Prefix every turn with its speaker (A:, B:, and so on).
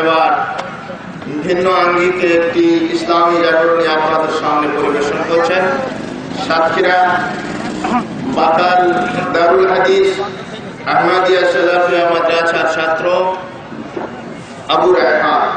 A: এবার ভিন্ন আঙ্গিকে একটি ইসলামী জাগরণী আপনাদের সামনে পরিবেশন করছেন সাতক্ষীরা, বাকাল, দারুল হাদিস, আহমদিয়া সজাফিয়া মাদ্রাসার ছাত্র আবু রেহমান